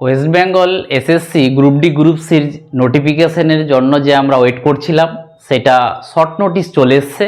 West Bengal SSC group D group সির নোটিফিকেশনের জন্য যে আমরা ওয়েট করছিলাম, সেটা শর্ট নোটিশ চলে এসছে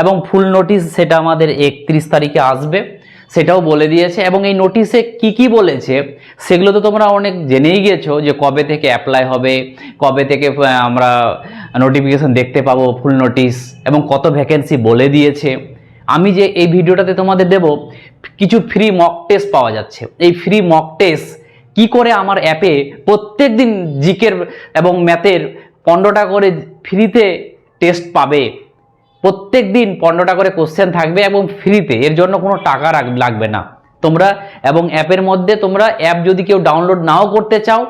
এবং ফুল নোটিশ সেটা আমাদের একত্রিশ তারিখে আসবে, সেটাও বলে দিয়েছে এবং এই নোটিশে কি কি বলেছে, সেগুলো তো তোমরা অনেক জেনেই গেছো যে কবে থেকে অ্যাপ্লাই হবে, কবে থেকে আমরা নোটিফিকেশন দেখতে পাবো ফুল নোটিশ এবং কত ভ্যাকেন্সি বলে দিয়েছে। আমি যে এই ভিডিওটাতে তোমাদের দেব, কিছু ফ্রি মক টেস্ট পাওয়া যাচ্ছে। এই ফ্রি মক টেস্ট কি করে আমার অ্যাপে প্রত্যেক দিন জিকের এবং ম্যাথের পনেরোটা করে ফ্রিতে টেস্ট পাবে। প্রত্যেক দিন পনেরোটা করে কোশ্চেন থাকবে এবং ফ্রিতে। এর জন্য কোনো টাকা লাগবে না। তোমরা এবং অ্যাপের মধ্যে তোমরা অ্যাপ যদি কেউ ডাউনলোড নাও করতে চাও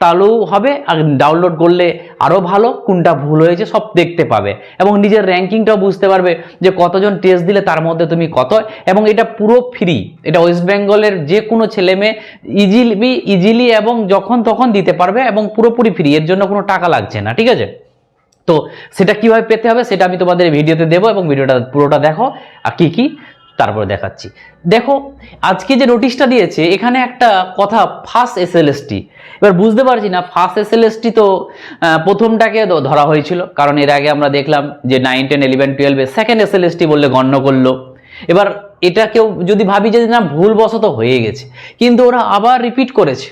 তাহলেও হবে। আর ডাউনলোড করলে আরও ভালো, কোনটা ভুল হয়েছে সব দেখতে পাবে। এবং নিজের র্যাঙ্কিংটাও বুঝতে পারবে যে কতজন টেস্ট দিলে তার মধ্যে তুমি কত। এবং এটা পুরো ফ্রি এটা ওয়েস্ট বেঙ্গলের যে কোনো ছেলে মেয়ে ইজিলি ইজিলি এবং যখন তখন দিতে পারবে এবং পুরোপুরি ফ্রি এর জন্য কোনো টাকা লাগছে না, ঠিক আছে? তো সেটা কীভাবে পেতে হবে সেটা আমি তোমাদের ভিডিওতে দেবো এবং ভিডিওটা পুরোটা দেখো। আর কি কি? তারপরে দেখাচ্ছি। দেখো, আজকে যে নোটিশটা দিয়েছে, এখানে একটা কথা ফার্স্ট এসএলএসটি এবার বুঝতে পারছি না ফার্স্ট এসএলএসটি তো প্রথমটাকে ধরা হয়েছিল। কারণ এর আগে আমরা দেখলাম যে নাইন টেন ইলেভেন টুয়েলভে সেকেন্ড এসএলএসটি বললে গণ্য করল। এবার এটা কেউ যদি ভাবি যে না, ভুলবশত হয়ে গেছে। কিন্তু ওরা আবার রিপিট করেছে।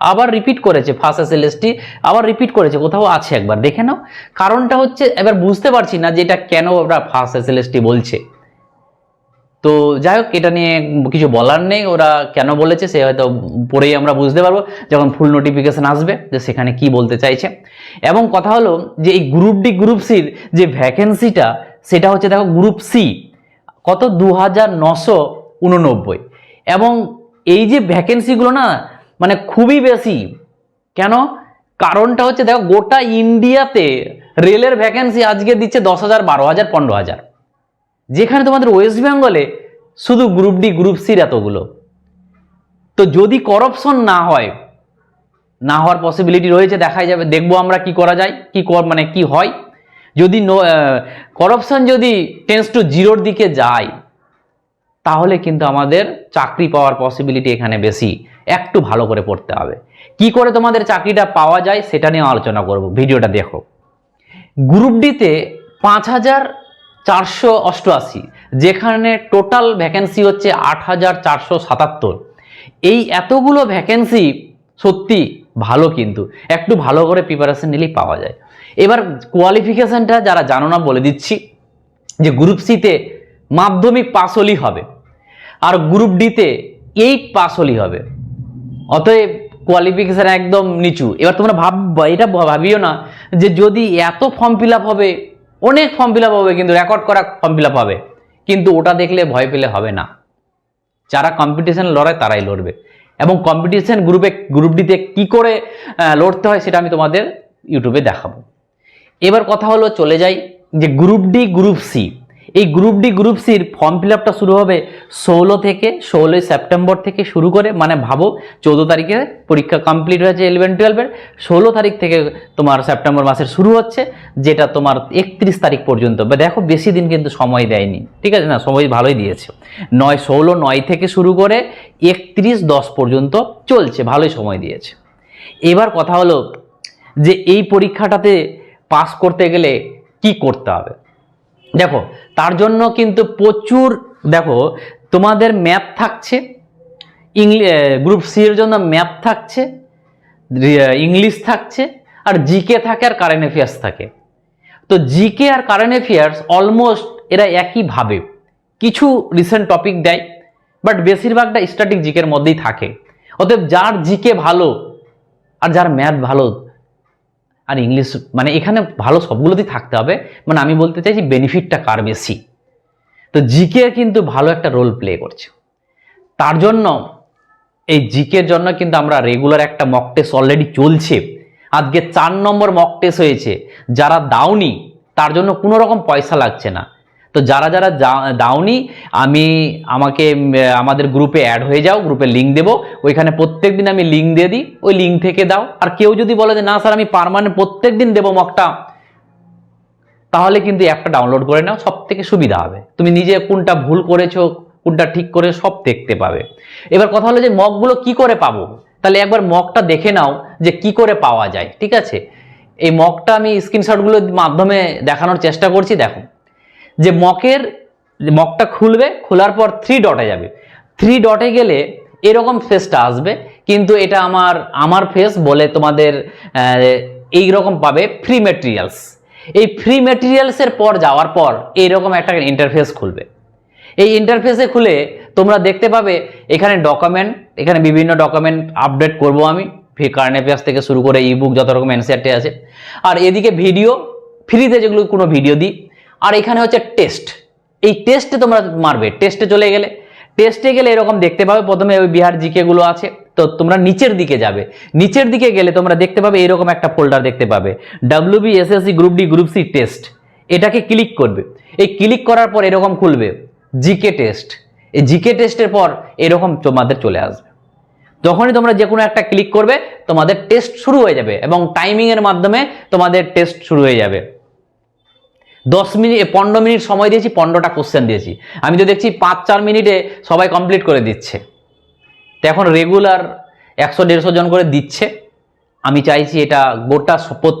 আবার রিপিট করেছে ফার্স্ট এসএলএসটি আবার রিপিট করেছে, কোথাও আছে একবার। দেখে নাও। কারণটা হচ্ছে, এবার বুঝতে পারছি না যে এটা কেন ওরা ফার্স্ট এসএলএসটি বলছে। তো যাই হোক, এটা নিয়ে কিছু বলার নেই। ওরা কেন বলেছে সে হয়তো পরেই আমরা বুঝতে পারব। যখন ফুল নোটিফিকেশন আসবে যে সেখানে কি বলতে চাইছে। এবং কথা হলো যে এই গ্রুপ ডি গ্রুপ সির যে ভ্যাকেন্সিটা সেটা হচ্ছে দেখো গ্রুপ সি কত? দু হাজার নশো উননব্বই। এবং এই যে ভ্যাকেন্সিগুলো না মানে খুবই বেশি। কেন? কারণটা হচ্ছে দেখো, গোটা ইন্ডিয়াতে রেলের ভ্যাকেন্সি আজকে দিচ্ছে দশ হাজার বারো হাজার পনেরো হাজার। যেখানে তোমাদের ওয়েস্ট বেঙ্গলে শুধু গ্রুপ ডি গ্রুপ সির এতগুলো। তো যদি করপশন না হয়, না হওয়ার পসিবিলিটি রয়েছে, দেখাই যাবে, দেখব আমরা কি করা যায়, কি মানে কি হয়। যদি করপশন যদি টেন্স টু জিরোর দিকে যায়, তাহলে কিন্তু আমাদের চাকরি পাওয়ার পসিবিলিটি এখানে বেশি। একটু ভালো করে পড়তে হবে। কি করে তোমাদের চাকরিটা পাওয়া যায়, সেটা নিয়ে আলোচনা করব। ভিডিওটা দেখো। গ্রুপ ডিতে পাঁচ হাজার চারশো অষ্টআশি, যেখানে টোটাল ভ্যাকেন্সি হচ্ছে আট হাজার চারশো সাতাত্তর। এই এতগুলো ভ্যাকেন্সি সত্যি ভালো কিন্তু, একটু ভালো করে প্রিপারেশন নিলেই পাওয়া যায়। এবার কোয়ালিফিকেশানটা যারা জানো না, বলে দিচ্ছি যে গ্রুপ সিতে মাধ্যমিক পাস হলেই হবে আর গ্রুপ ডিতে এইট পাস হলেই হবে। অতএব কোয়ালিফিকেশান একদম নিচু। এবার তোমরা ভাব, এটা ভাবিও না যে যদি এত ফর্ম ফিল আপ হবে অনেক ফর্ম ফিল হবে কিন্তু রেকর্ড করা ফর্ম ফিল হবে। কিন্তু ওটা দেখলে ভয় পেলে হবে না। যারা কম্পিটিশন লড়ায় তারাই লড়বে। এবং কম্পিটিশন গ্রুপে গ্রুপ ডিতে কী করে লড়তে হয় সেটা আমি তোমাদের ইউটিউবে দেখাবো। এবার কথা হলো চলে যাই যে গ্রুপ ডি গ্রুপ সি এই গ্রুপ ডি গ্রুপ সির ফর্ম ফিল আপটা শুরু হবে ষোলো থেকে ষোলোই সেপ্টেম্বর থেকে শুরু করে মানে ভাবো চৌদ্দ তারিখে পরীক্ষা কমপ্লিট হয়েছে ইলেভেন টুয়েলভের ষোলো তারিখ থেকে তোমার সেপ্টেম্বর মাসের শুরু হচ্ছে, যেটা তোমার একত্রিশ তারিখ পর্যন্ত। বা দেখো বেশি দিন কিন্তু সময় দেয়নি, ঠিক আছে না? সময় ভালোই দিয়েছে। নয়, ষোলো, নয় থেকে শুরু করে একত্রিশ, দশ পর্যন্ত চলছে, ভালোই সময় দিয়েছে। এবার কথা হলো যে এই পরীক্ষাটাতে পাস করতে গেলে কি করতে হবে? দেখো, তার জন্য কিন্তু প্রচুর, দেখো, তোমাদের ম্যাপ থাকছে, ইংলি গ্রুপ সি এর জন্য ম্যাপ থাকছে ইংলিশ থাকছে, আর জিকে থাকে আর কারেন্ট অ্যাফেয়ার্স থাকে। তো জিকে আর কারেন্ট অ্যাফেয়ার্স অলমোস্ট এরা একই ভাবে। কিছু রিসেন্ট টপিক দেয় বাট বেশিরভাগটা স্ট্যাটিক জিকের মধ্যেই থাকে। অতএব যার জিকে ভালো, আর যার ম্যাথ ভালো আর ইংলিশ মানে এখানে ভালো সবগুলোতেই থাকতে হবে। মানে আমি বলতে চাইছি বেনিফিটটা কার বেশি? তো জিকে কিন্তু ভালো একটা রোল প্লে করছে। তার জন্য এই জিকের জন্য কিন্তু আমরা রেগুলার একটা মক টেস্ট অলরেডি চলছে। আজকে চার নম্বর মক টেস্ট হয়েছে। যারা দাওনি, তার জন্য কোনো রকম পয়সা লাগছে না। তো যারা যারা দাওনি, আমি আমাকে আমাদের গ্রুপে অ্যাড হয়ে যাও, গ্রুপে লিঙ্ক দেবো। ওইখানে প্রত্যেক দিন আমি লিঙ্ক দিয়ে দিই, ওই লিঙ্ক থেকে দাও। আর কেউ যদি বলে যে, না স্যার আমি পারমানেন্ট প্রত্যেক দিন দেবো মকটা তাহলে কিন্তু অ্যাপটা ডাউনলোড করে নাও সব থেকে সুবিধা হবে। তুমি নিজে কোনটা ভুল করেছ, কোনটা ঠিক করে সব দেখতে পাবে। এবার কথা হলো যে মকগুলো কি করে পাবো? তাহলে একবার মকটা দেখে নাও যে, কি করে পাওয়া যায়, ঠিক আছে? এই মকটা আমি স্ক্রিনশটগুলোর মাধ্যমে দেখানোর চেষ্টা করছি, দেখো। যে মকের মকটা খুলবে, খোলার পর থ্রি ডটে যাবে। থ্রি ডটে গেলে এরকম ফেসটা আসবে, কিন্তু এটা আমার আমার ফেস বলে তোমাদের এই রকম পাবে ফ্রি মেটেরিয়ালস এই ফ্রি মেটেরিয়ালসের পর যাওয়ার পর এইরকম একটা ইন্টারফেস খুলবে। এই ইন্টারফেসে খুলে তোমরা দেখতে পাবে এখানে ডকুমেন্ট এখানে বিভিন্ন ডকুমেন্ট আপডেট করব আমি। ফি কারেন্ট অ্যাফেয়ার্স থেকে শুরু করে ইবুক যত রকম এনসিআরটি আছে। আর এদিকে ভিডিও ফ্রিতে যেগুলো কোনো ভিডিও দিই আর এখানে হচ্ছে টেস্ট এই টেস্টে তোমরা মারবে। টেস্টে চলে গেলে। টেস্টে গেলে এরকম দেখতে পাবে। প্রথমে ওই বিহার জিকে গুলো আছে। তো তোমরা নিচের দিকে যাবে। নিচের দিকে গেলে তোমরা দেখতে পাবে এরকম একটা ফোল্ডার দেখতে পাবে। W B SSC group D group C test এটাকে ক্লিক করবে। এই ক্লিক করার পর এরকম খুলবে। জিকে টেস্ট এই জিকে টেস্টের পর এরকম তোমাদের চলে আসবে। যখনই তোমরা যে কোনো একটা ক্লিক করবে, তোমাদের টেস্ট শুরু হয়ে যাবে এবং টাইমিং এর মাধ্যমে তোমাদের টেস্ট শুরু হয়ে যাবে। দশ মিনিট, পনেরো মিনিট সময় দিয়েছি, পনেরোটা কোশ্চেন দিয়েছি। আমি তো দেখছি পাঁচ, চার মিনিটে সবাই কমপ্লিট করে দিচ্ছে। তো এখন রেগুলার একশো, দেড়শো জন করে দিচ্ছে। আমি চাইছি এটা গোটা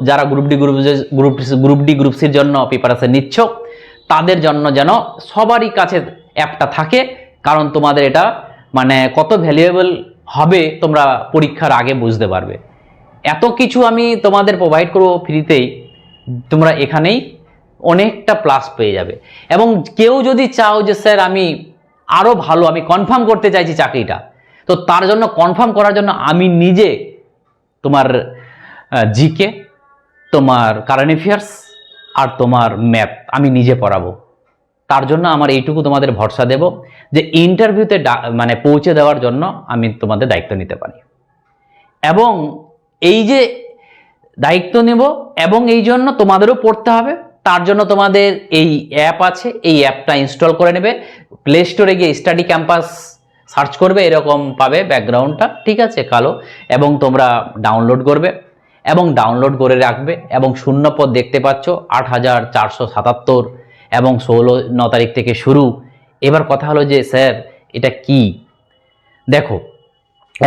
যারা group D group group group D group সির জন্য প্রিপারেশন নিচ্ছ, তাদের জন্য যেন সবারই কাছে অ্যাপটা থাকে, কারণ তোমাদের এটা মানে কত ভ্যালুয়েবল হবে তোমরা পরীক্ষার আগে বুঝতে পারবে। এত কিছু আমি তোমাদের প্রোভাইড করব ফ্রিতেই তোমরা এখানেই অনেকটা প্লাস পেয়ে যাবে। এবং কেউ যদি চাও যে, স্যার, আমি আরও ভালো, আমি কনফার্ম করতে চাইছি চাকরিটা। তো তার জন্য কনফার্ম করার জন্য আমি নিজে তোমার জিকে তোমার কারেন্ট অ্যাফেয়ার্স আর তোমার ম্যাথ আমি নিজে পড়াবো। তার জন্য আমার এইটুকু তোমাদের ভরসা দেব যে ইন্টারভিউতে মানে পৌঁছে দেওয়ার জন্য আমি তোমাদের দায়িত্ব নিতে পারি। এবং এই যে দায়িত্ব নেব এবং এই জন্য তোমাদেরও পড়তে হবে। তার জন্য তোমাদের এই অ্যাপ আছে, এই অ্যাপটা ইনস্টল করে নেবে। প্লে স্টোরে গিয়ে স্টাডি ক্যাম্পাস সার্চ করবে, এরকম পাবে ব্যাকগ্রাউন্ডটা ঠিক আছে, কালো, এবং তোমরা ডাউনলোড করবে, এবং ডাউনলোড করে রাখবে, এবং শূন্য পদ দেখতে পাচ্ছ, আট হাজার চারশো সাতাত্তর, এবং ষোলো, ন তারিখ থেকে শুরু। এবার কথা হলো যে, স্যার, এটা কি? দেখো,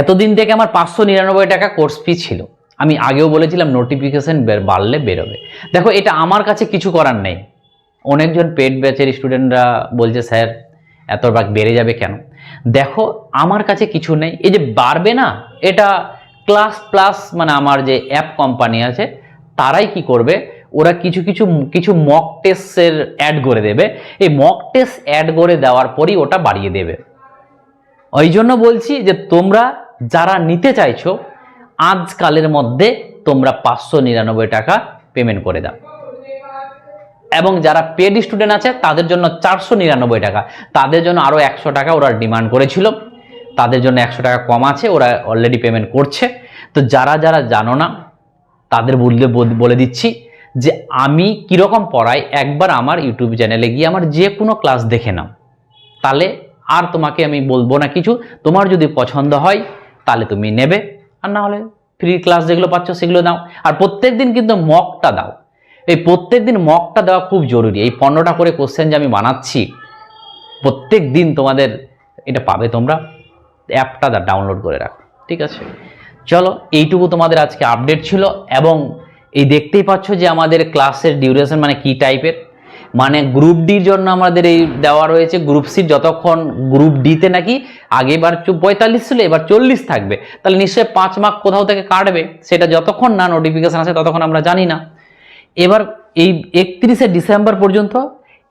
এতদিন থেকে আমার পাঁচশো নিরানব্বই টাকা কোর্স ফি ছিল। আমি আগেও বলেছিলাম নোটিফিকেশন বাড়লে বেরোবে। দেখো, এটা আমার কাছে কিছু করার নেই। অনেকজন পেড ব্যাচের স্টুডেন্টরা বলছে, স্যার, এত ভাগ বেড়ে যাবে কেন? দেখো, আমার কাছে কিছু নেই। এই যে বাড়বে না, এটা ক্লাস প্লাস মানে আমার যে অ্যাপ কোম্পানি আছে, তারাই কি করবে? ওরা কিছু কিছু কিছু মক টেস্টের অ্যাড করে দেবে। এই মক টেস্ট অ্যাড করে দেওয়ার পরই ওটা বাড়িয়ে দেবে। ওই জন্য বলছি যে তোমরা যারা নিতে চাইছো আজকালের মধ্যে তোমরা পাঁচশো নিরানব্বই টাকা পেমেন্ট করে দাও। এবং যারা পেড স্টুডেন্ট আছে, তাদের জন্য চারশো নিরানব্বই টাকা। তাদের জন্য আরও একশো টাকা ওরা ডিমান্ড করেছিল। তাদের জন্য একশো টাকা কম আছে, ওরা অলরেডি পেমেন্ট করছে। তো যারা যারা জানো না, তাদের বললে বলে দিচ্ছি যে আমি কীরকম পড়াই, একবার আমার ইউটিউব চ্যানেলে গিয়ে আমার যে কোনো ক্লাস দেখে নাও। তাহলে আর তোমাকে আমি বলব না কিছু। তোমার যদি পছন্দ হয়, তাহলে তুমি নেবে। আর না হলে ফ্রি ক্লাস যেগুলো পাচ্ছ সেগুলো দাও। আর প্রত্যেক দিন কিন্তু মকটা দাও। এই প্রত্যেক দিন মকটা দেওয়া খুব জরুরি। এই পনেরোটা করে কোশ্চেন যে আমি বানাচ্ছি প্রত্যেক দিন তোমাদের এটা পাবে তোমরা। অ্যাপটা ডাউনলোড করে রাখো। ঠিক আছে? চলো, এইটুকু তোমাদের আজকে আপডেট ছিল এবং এই দেখতেই পাচ্ছ যে আমাদের ক্লাসের ডিউরেশন মানে কি টাইপের মানে গ্রুপ ডির জন্য আমাদের এই দেওয়া রয়েছে গ্রুপ সির যতক্ষণ গ্রুপ ডিতে নাকি আগেবার পঁয়তাল্লিশ ছিল, এবার চল্লিশ থাকবে। তাহলে নিশ্চয়ই পাঁচ মার্ক কোথাও থেকে কাটবে, সেটা যতক্ষণ না নোটিফিকেশান আসে ততক্ষণ আমরা জানি না। এবার এই একত্রিশে ডিসেম্বর পর্যন্ত,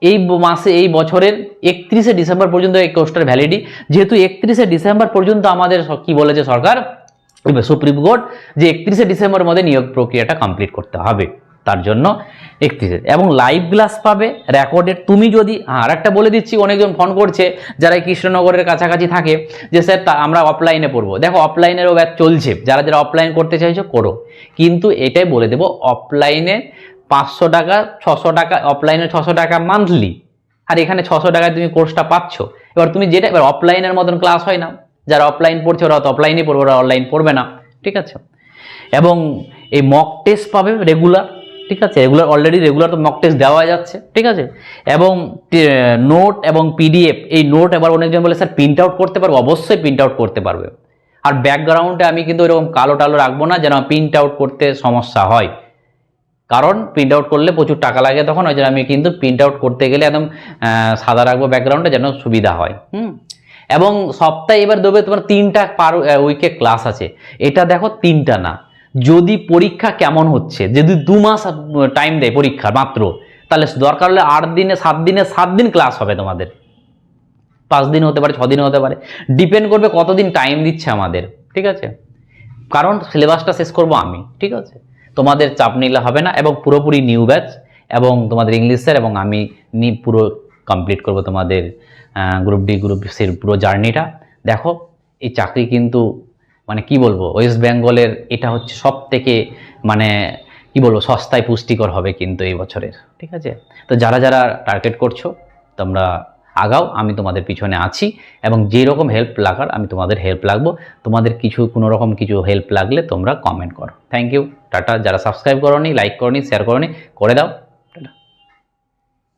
এই মাসে, এই বছরের একত্রিশে ডিসেম্বর পর্যন্ত এই কোর্সটার ভ্যালিডি যেহেতু একত্রিশে ডিসেম্বর পর্যন্ত আমাদের কি বলেছে সরকার? সুপ্রিম কোর্ট যে একত্রিশে ডিসেম্বরের মধ্যে নিয়োগ প্রক্রিয়াটা কমপ্লিট করতে হবে। তার জন্য একত্রিশে এবং লাইভ ক্লাস পাবে রেকর্ডেড তুমি যদি আর একটা বলে দিচ্ছি, অনেকজন ফোন করছে, যারা কৃষ্ণনগরের কাছাকাছি থাকে, যে স্যার, তা আমরা অফলাইনে পড়ব। দেখো অফলাইনেরও ব্যাচ চলছে। যারা যারা অফলাইন করতে চাইছো, করো। কিন্তু এটাই বলে দেবো অফলাইনে পাঁচশো টাকা, ছশো টাকা অফলাইনে ছশো টাকা মান্থলি আর এখানে ছশো টাকায় তুমি কোর্সটা পাচ্ছ। এবার তুমি যেটা, এবার অফলাইনের মতন ক্লাস হয় না। যারা অফলাইন পড়ছে, ওরা তো অফলাইনে পড়বে, ওরা অনলাইন পড়বে না। ঠিক আছে? এবং এই মক টেস্ট পাবে রেগুলার ঠিক আছে? রেগুলার অলরেডি রেগুলার তো মক টেস্ট দেওয়া যাচ্ছে, ঠিক আছে? এবং নোট এবং পিডিএফ এই নোট এবার অনেকজন বলে, স্যার প্রিন্ট আউট করতে পারব? অবশ্যই প্রিন্ট আউট করতে পারবে। আর ব্যাকগ্রাউন্ডে আমি কিন্তু এরকম কালো টালো রাখব না, যেন প্রিন্ট আউট করতে সমস্যা হয়। কারণ প্রিন্ট আউট করলে প্রচুর টাকা লাগে তখন, ওই জন্য আমি কিন্তু প্রিন্ট আউট করতে গেলে একদম সাদা রাখব ব্যাকগ্রাউন্ডে যেন সুবিধা হয়। হুম? এবং সপ্তাহে এবার দেবে তোমার তিনটা পার উইকে ক্লাস আছে। এটা দেখো তিনটা না। যদি পরীক্ষা কেমন হচ্ছে? যদি দু মাস টাইম দেয় পরীক্ষা মাত্র, তাহলে দরকার হলে আট দিনে, সাত দিনে, সাত দিন ক্লাস হবে তোমাদের। পাঁচ দিন হতে পারে, ছ দিন হতে পারে। ডিপেন্ড করবে কতদিন টাইম দিচ্ছে আমাদের, ঠিক আছে? কারণ সিলেবাসটা শেষ করব আমি, ঠিক আছে? তোমাদের চাপ নিলে হবে না এবং পুরোপুরি নিউ ব্যাচ এবং তোমাদের ইংলিশের এবং আমি নি পুরো কমপ্লিট করব তোমাদের গ্রুপ ডি গ্রুপ সির পুরো জার্নিটা দেখো, এই চাকরি কিন্তু মানে কি বলব ওয়েস্ট বেঙ্গলের এটা হচ্ছে সব থেকে মানে কি বলব, সস্তায় পুষ্টিকর হবে কিন্তু এই বছরের, ঠিক আছে? তো যারা যারা টার্গেট করছ, তোমরা আগাও, আমি তোমাদের পিছনে আছি এবং যে রকম হেল্প লাগার আমি তোমাদের হেল্প লাগবো। তোমাদের কিছু কোনো রকম কিছু হেল্প লাগলে তোমরা কমেন্ট করো। Thank you tata. যারা সাবস্ক্রাইব করোনি লাইক করনি শেয়ার করোনি, করে দাও।